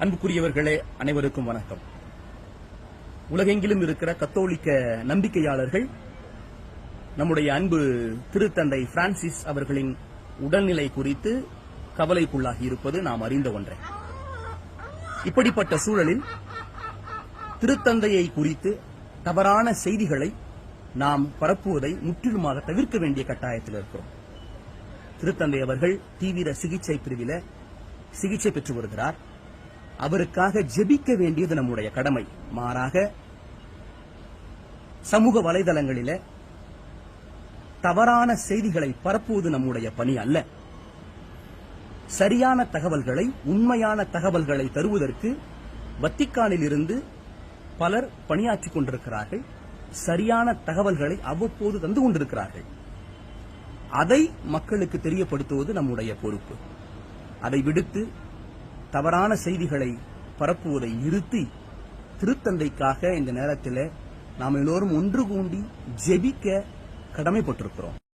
அன்புக்குரியவர்களே அனைவருக்கும் வணக்கம். உலகெங்கிலும் இருக்கிற கத்தோலிக்க நம்பிக்கையாளர்கள் நம்முடைய அன்பு திருத்தந்தை பிரான்சிஸ் அவர்களின் உடல்நிலை குறித்து கவலைக்குள்ளாகி இருப்பது நாம் அறிந்த ஒன்றே. இப்படிப்பட்ட சூழலில் திருத்தந்தையை குறித்து தவறான செய்திகளை நாம் பரப்புவதை முற்றிலுமாக தவிர்க்க வேண்டிய கட்டாயத்தில் இருக்கிறோம். திருத்தந்தை அவர்கள் தீவிர சிகிச்சை பிரிவில சிகிச்சை பெற்று வருகிறார். அவருக்காக ஜெபிக்க வேண்டியது நம்முடைய கடமை. மாறாக சமூக வலைதளங்களில தவறான செய்திகளை பரப்புவது நம்முடைய பணி அல்ல. சரியான தகவல்களை உண்மையான தகவல்களை தருவதற்கு வத்திக்கானில் இருந்து பலர் பணியாற்றிக் கொண்டிருக்கிறார்கள். சரியான தகவல்களை அவ்வப்போது தந்து கொண்டிருக்கிறார்கள். அதை மக்களுக்கு தெரியப்படுத்துவது நம்முடைய பொறுப்பு. அதை விடுத்து தவறான செய்திகளை பரப்புவதை நிறுத்தி திருத்தந்தைக்காக இந்த நேரத்தில் நாம் எல்லோரும் ஒன்று கூண்டி ஜெபிக்க கடமைப்பட்டிருக்கிறோம்.